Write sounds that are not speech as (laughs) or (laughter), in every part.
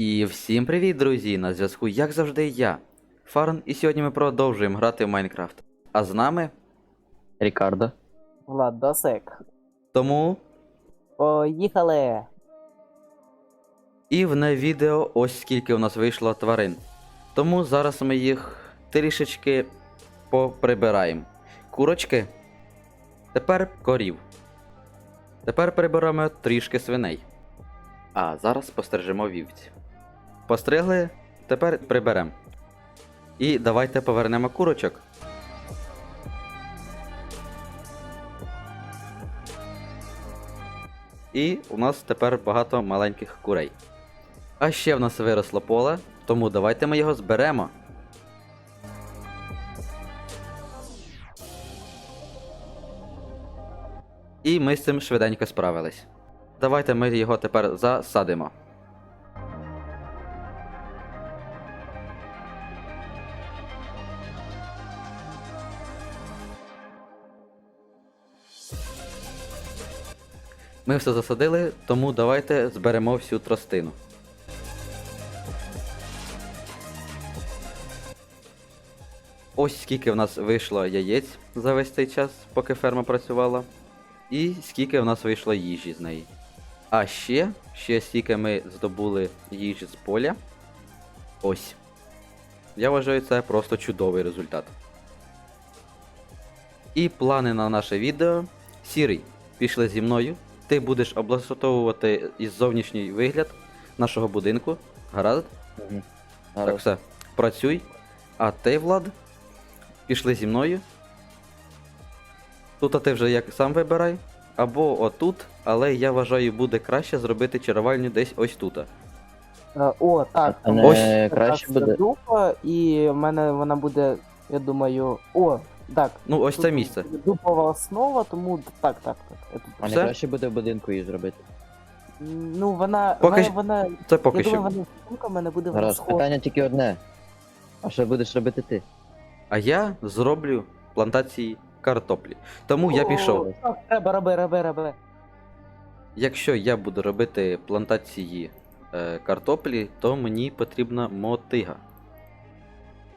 І всім привіт, друзі! На зв'язку, як завжди, я, Фарн, і сьогодні ми продовжуємо грати в Майнкрафт. А з нами Рікардо. Влад, досек. тому Поїхали! і в не відео ось скільки у нас вийшло тварин. Тому зараз ми їх трішечки поприбираємо. Курочки. Тепер корів. Тепер приберемо трішки свиней. А зараз пострижемо вівці. Постригли, тепер приберемо. І давайте повернемо курочок. І у нас тепер багато маленьких курей. А ще в нас виросло поле, тому давайте ми його зберемо. І ми з цим швиденько справились. Давайте ми його тепер засадимо. Ми все засадили, тому давайте зберемо всю тростину. Ось скільки в нас вийшло яєць за весь цей час, поки ферма працювала. І скільки в нас вийшло їжі з неї. А ще, ще стільки ми здобули їжі з поля. Ось. Я вважаю, це просто чудовий результат. І плани на наше відео. Сірий, пішли зі мною. Ти будеш облаштовувати із зовнішній вигляд нашого будинку. Гаразд? Так, все. Працюй. А ти, Влад, пішли зі мною. Тут а ти вже як сам вибирай. Або отут, але я вважаю, буде краще зробити чарувальню десь ось тут. Е, О, так. А не Ось. краще буде. Дупа, і в мене вона буде, я думаю. О, так. Ну, ось тут це місце. Дупова основа, тому так, так, так. А Все? краще буде в будинку її зробити. Ну, вона. Поки вона, що- вона Це поки я що. думаю, вона штука в мене буде Гаразд, вона питання тільки одне. А що будеш робити ти? А я зроблю плантації картоплі. Тому я пішов. Так, треба, роби, роби, роби. Якщо я буду робити плантації е, картоплі, то мені потрібна мотига.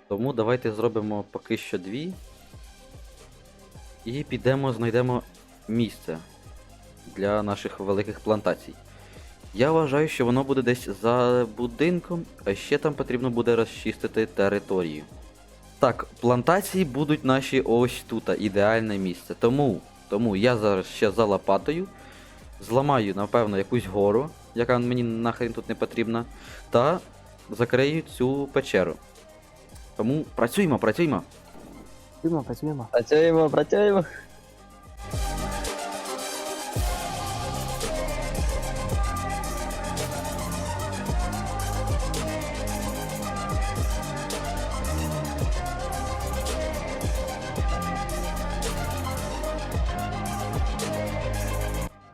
Тому давайте зробимо поки що дві. І підемо, знайдемо місце для наших великих плантацій. Я вважаю, що воно буде десь за будинком, а ще там потрібно буде розчистити територію. Так, плантації будуть наші ось тут, ідеальне місце. Тому, тому я зараз ще за лопатою зламаю, напевно, якусь гору, яка мені нахрен тут не потрібна, та закрию цю печеру. Тому працюємо, працюємо. Працюємо, працюємо. Працюємо, працюємо.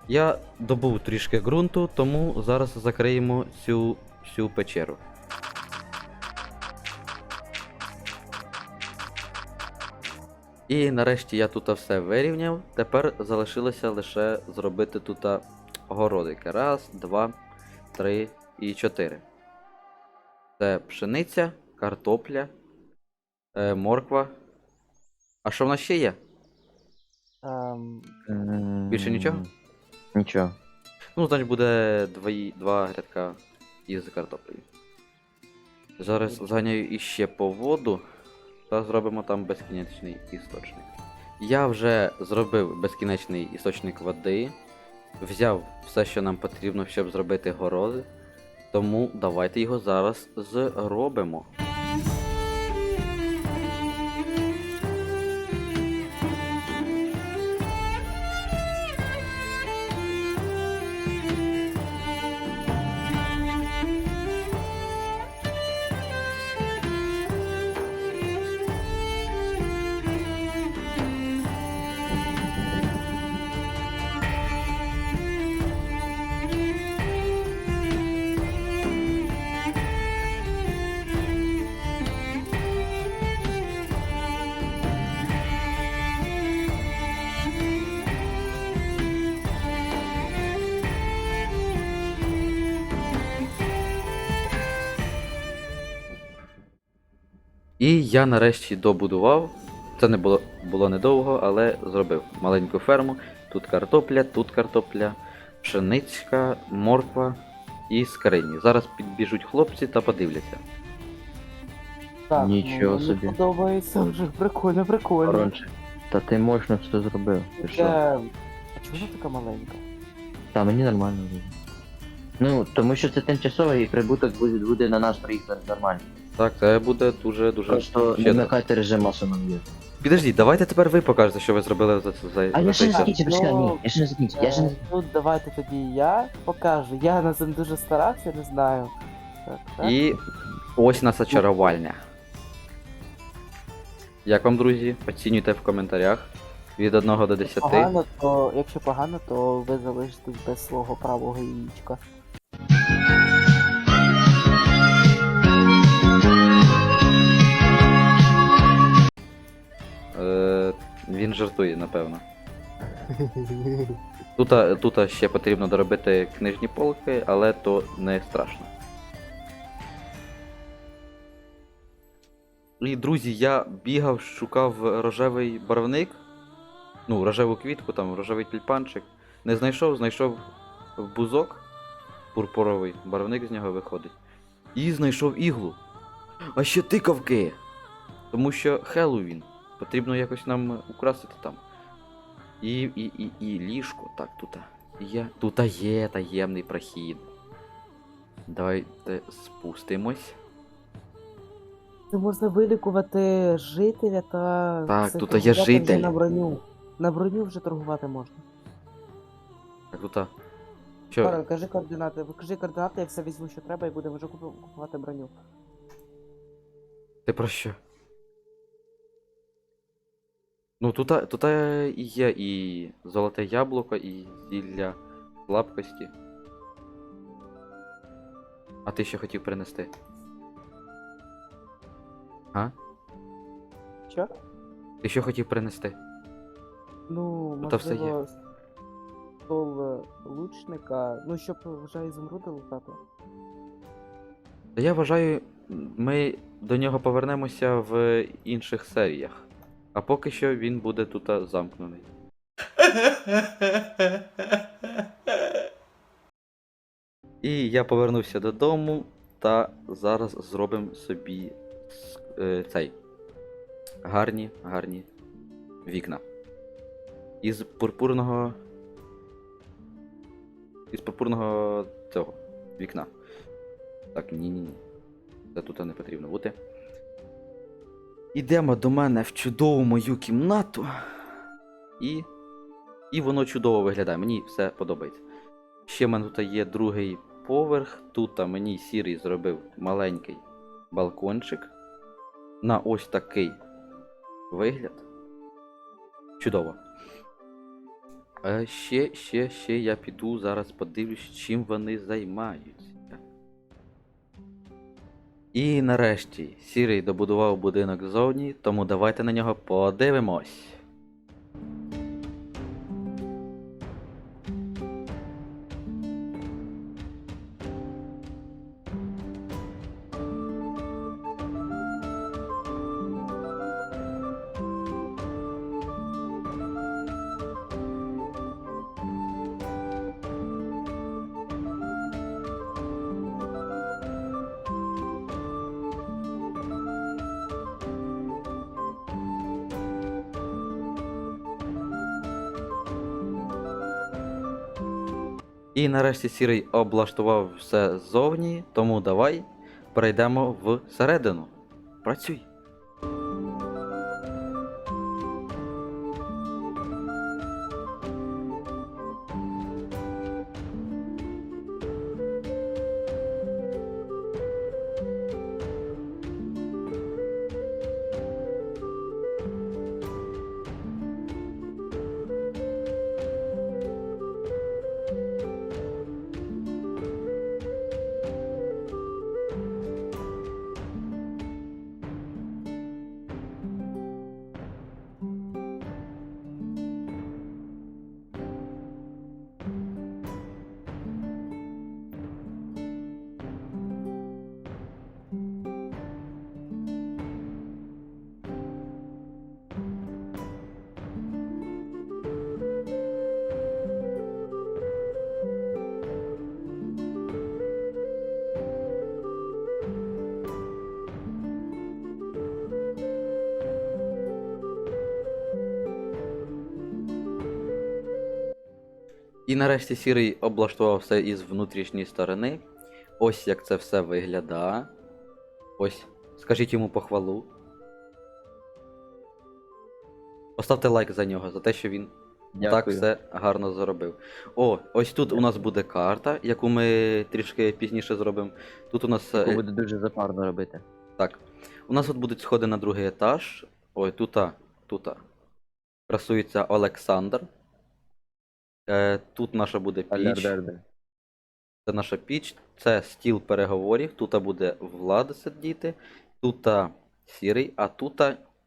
Я добув трішки ґрунту, тому зараз закриємо цю всю печеру. І нарешті я тут все вирівняв. Тепер залишилося лише зробити тут городики. Раз, два, три і чотири. Це пшениця, картопля, е, морква. А що в нас ще є? Ем, Більше нічого? Нічого. Ну, значить буде двої, два грядка із картоплею. Зараз зганяю іще по воду та зробимо там безкінечний істочник. Я вже зробив безкінечний істочник води, взяв все, що нам потрібно, щоб зробити горози, Тому давайте його зараз зробимо. І я нарешті добудував. Це не було, було недовго, але зробив маленьку ферму. Тут картопля, тут картопля, пшеничка, морква і скрині. Зараз підбіжуть хлопці та подивляться. Так, Нічого ну, собі. Мені подобається вже прикольно, прикольно. Коротше. Та ти мощно все зробив. Ти що? А чому вона така маленька? Та мені нормально буде. Ну, тому що це тимчасово і прибуток буде, буде на наш проїзд нормально. Так, це буде дуже дуже. Просто не вмикайте режим є. Підождіть, давайте тепер ви покажете, що ви зробили за, за, А за я ще цей не час. закінчив, почекай, Ну, ні, я ще не закінчив, я ще не Е, Ну, давайте тоді я покажу. Я на цим дуже старався, не знаю. Так, так. І ось нас очарувальня. Як вам, друзі? Оцінюйте в коментарях від 1 до 10. Погано, то якщо погано, то ви залишитесь без свого правого яєчка. Він жартує, напевно. Тут, тут ще потрібно доробити книжні полки, але то не страшно. І, друзі, я бігав, шукав рожевий барвник. Ну, рожеву квітку, там, рожевий тюльпанчик. Не знайшов, знайшов бузок пурпуровий, барвник з нього виходить. І знайшов іглу. А ще тикавки! Тому що Хеллоуін. Потрібно якось нам украсити там. І, і, і, і ліжко. Так, тут є. Тут є таємний прохід. Давайте спустимось. Це можна вилікувати жителя та. Так, це тут є житель. На броню. На броню вже торгувати можна. Так, тут. Що? Карл, кажи координати. Кажи координати, я все візьму, що треба, і будемо вже купу- купувати броню. Ти про що? Ну, тут, тут і є і золоте яблуко, і зілля слабкості. А ти що хотів принести? А? Що? Ти що хотів принести? Ну, Та все є. можливо, стол лучника. Ну, щоб вже ізумруди лутати. Та я вважаю, ми до нього повернемося в інших серіях. А поки що він буде тут замкнений. І я повернувся додому та зараз зробимо собі е, цей гарні, гарні вікна. Із пурпурного. Із пурпурного цього вікна. Так, ні-ні-ні. Це тут не потрібно бути. Ідемо до мене в чудову мою кімнату. І. І воно чудово виглядає. Мені все подобається. Ще в мене тут є другий поверх. Тут мені сірий зробив маленький балкончик. На ось такий вигляд. Чудово. А ще, ще, ще я піду зараз подивлюсь, чим вони займаються. І нарешті сірий добудував будинок ззовні, тому давайте на нього подивимось. І нарешті сірий облаштував все ззовні, тому давай перейдемо всередину. Працюй. І нарешті сірий облаштував все із внутрішньої сторони. Ось як це все виглядає. Ось, скажіть йому похвалу. Поставте лайк за нього, за те, що він так все гарно зробив. О, ось тут у нас буде карта, яку ми трішки пізніше зробимо. Тут у нас. Е, буде дуже запарно робити. Так. У нас от будуть сходи на другий етаж. Ой, тута, тута. Красується Олександр. Е, тут наша буде піч. Це наша піч. Це стіл переговорів. Тут буде Влад сидіти. Тут сірий, а тут,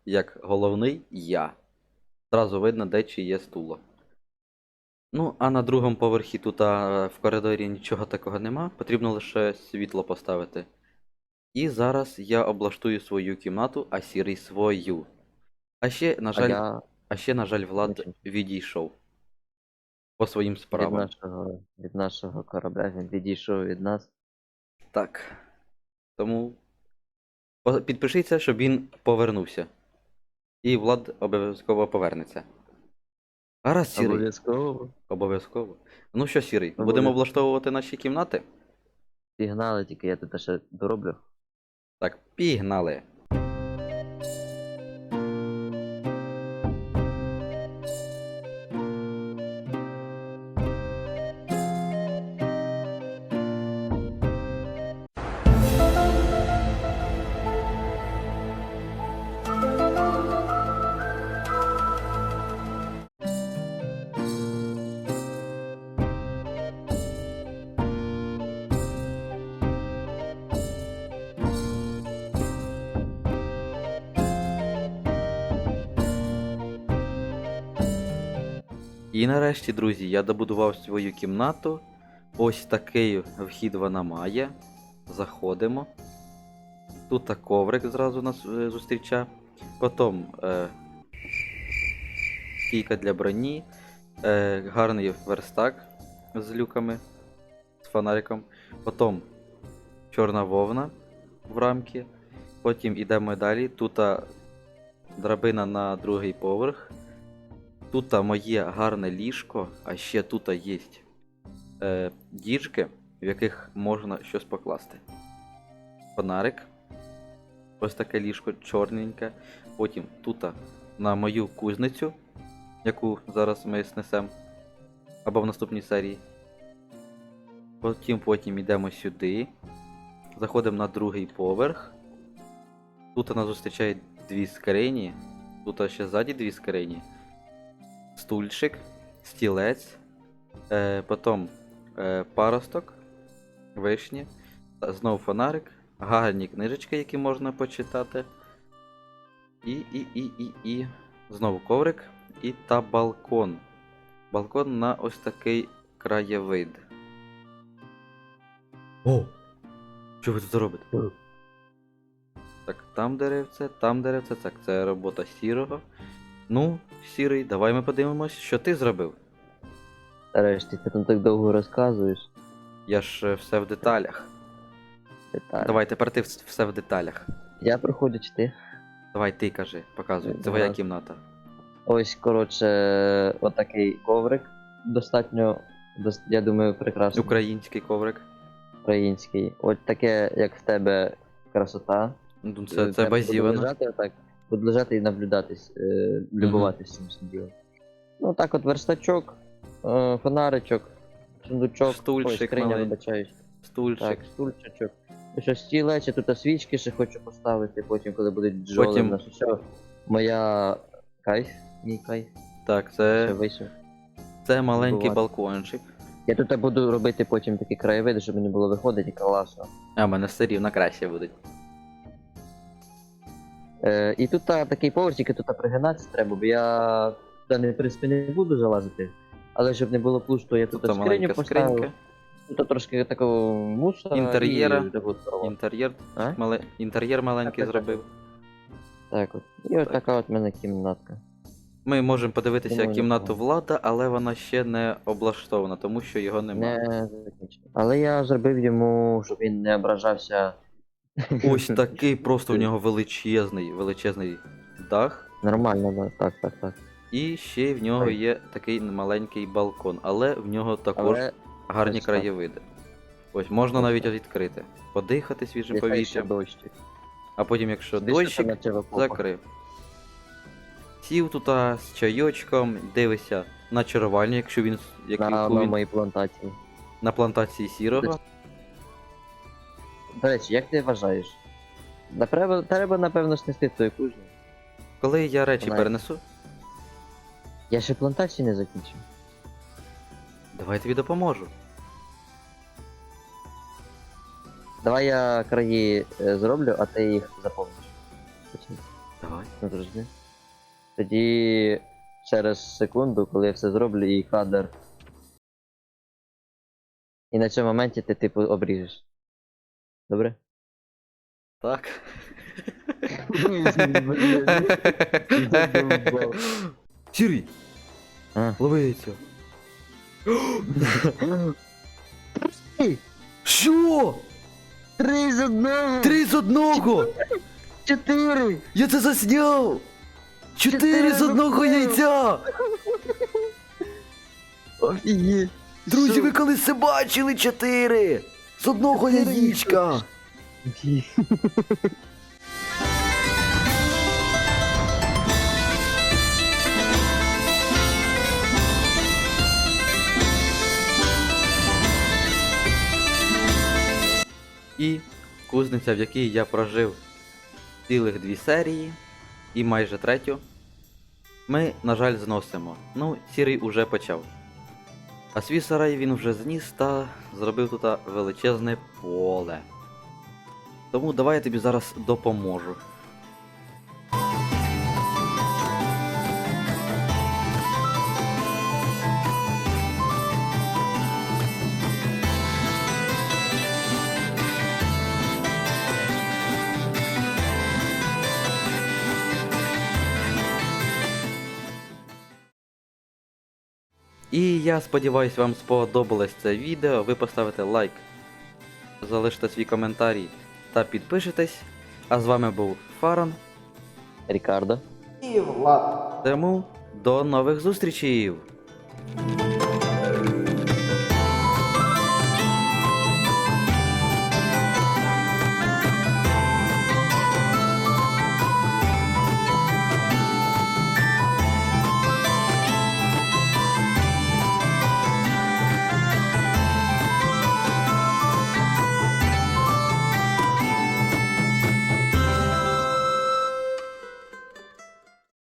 як головний, я. Зразу видно, де чи є стуло. Ну, а на другому поверхі тут а, в коридорі нічого такого нема. Потрібно лише світло поставити. І зараз я облаштую свою кімнату, а сірий свою. А ще, на А жаль, я а ще, на жаль, Влад відійшов. По своїм від справам. нашого, від нашого корабля він відійшов від нас. Так. Тому підпишіться, щоб він повернувся. І Влад обов'язково повернеться. Гаразд, сірий. Обов'язково. Обов'язково. Ну що, сірий, будемо Обов'язково. облаштовувати наші кімнати? Пігнали, тільки я тут ще дороблю. Так, пігнали. І нарешті, друзі, я добудував свою кімнату. Ось такий вхід вона має. Заходимо. Тут коврик зразу нас е, зустрічає. Потім е, стійка для броні, е, гарний верстак з люками, з фонариком. Потім чорна вовна в рамки. Потім йдемо далі. Тут драбина на другий поверх. Тут моє гарне ліжко, а ще тут є е, діжки, в яких можна щось покласти. Фонарик. Ось таке ліжко чорненьке. Потім тут на мою кузницю, яку зараз ми снесемо. Або в наступній серії. Потім потім йдемо сюди. Заходимо на другий поверх. Тут нас зустрічають дві скрині. Тут ще ззаді дві скрині стульчик, стілець, е, потім е, паросток, вишні, знову фонарик, гарні книжечки, які можна почитати. І, і, і, і, і. Знову коврик і та балкон. Балкон на ось такий краєвид. О! Що ви тут робите? Так, там деревце, там деревце, так, це робота сірого. Ну, сірий, давай ми подивимось, що ти зробив. Нарешті ти там так довго розказуєш. Я ж е, все в деталях. Деталі. Давай, тепер ти вс- все в деталях. Я проходжу чи ти? Давай ти кажи, показуй. Це твоя кімната. Ось, коротше, отакий коврик. Достатньо, дос- я думаю, прекрасний. Український коврик. Український. От таке, як в тебе красота. Ну, Е, Це, це треба буде базівано. лежати отак, буде лежати і наблюдатись, е, любуватись цим всім ділом. Ну так от верстачок, е, фонаричок, сундучок, Стульчик ой, скриня, маленький. вибачаюсь. Стульчик. Так, стульчичок. Що стілець, я тут свічки ще хочу поставити, потім, коли будуть бджоли Потім- в нас все. Моя кайф, мій кайф, Так, ще це, вийшов. це маленький Бувати. балкончик. Я тут буду робити потім такі краєвиди, щоб мені було виходити і класно. А, в мене все рівно краще буде. Е, і тут та, такий поверх, тільки тут пригинатися треба, бо я туди не, в принципі, не буду залазити. Але щоб не було пусто, я тут, Тут скриню поставив. скринька, Тут трошки такого мусора. Інтер'єра. Інтер'єр, мале... інтер'єр маленький Так, так, зробив. Так от. І от така от в мене кімнатка. Ми можемо подивитися Думаю, кімнату влада, але вона ще не облаштована, тому що його немає. Не. Але я зробив йому, щоб він не ображався. Ось (laughs) такий просто у нього величезний, величезний дах. Нормально, да. так, так, так. І ще в нього є такий маленький балкон, але в нього також Але гарні ось так. краєвиди. Ось можна навіть відкрити. Подихати свіжим нехай ще повітрям, а потім, якщо дощик, закрив. Сів тут а, з чайочком, дивися на чарувальню, якщо він, як на, він, на моїй плантації. на плантації сірого. До речі, як ти вважаєш? Да, треба, треба напевно, снести твою кузню. Коли я речі Вона- перенесу, Я ще плантацію не закінчив. давай я тобі допоможу. Давай я краї е, зроблю, а ти їх заповниш. Почни. Давай. Ну, зрозумів. Тоді через секунду, коли я все зроблю, і кадр. І на цьому моменті ти типу обріжеш. Добре? Так. Сірий, А. лови цього. Що? Три з одного! Три з одного! Чотири! Я це засняв! Чотири з одного яйця! Офігеть! Друзі, ви колись це бачили чотири! З одного яєчка! І кузниця, в якій я прожив цілих дві серії і майже третю, ми, на жаль, зносимо. Ну, сірий уже почав. А свій сарай він вже зніс та зробив тут величезне поле. Тому давай я тобі зараз допоможу. Я сподіваюся, вам сподобалось це відео. Ви поставите лайк, залишите свій коментарій та підпишитесь. А з вами був Фаран. Рікардо. І Влад. Тому до нових зустрічей!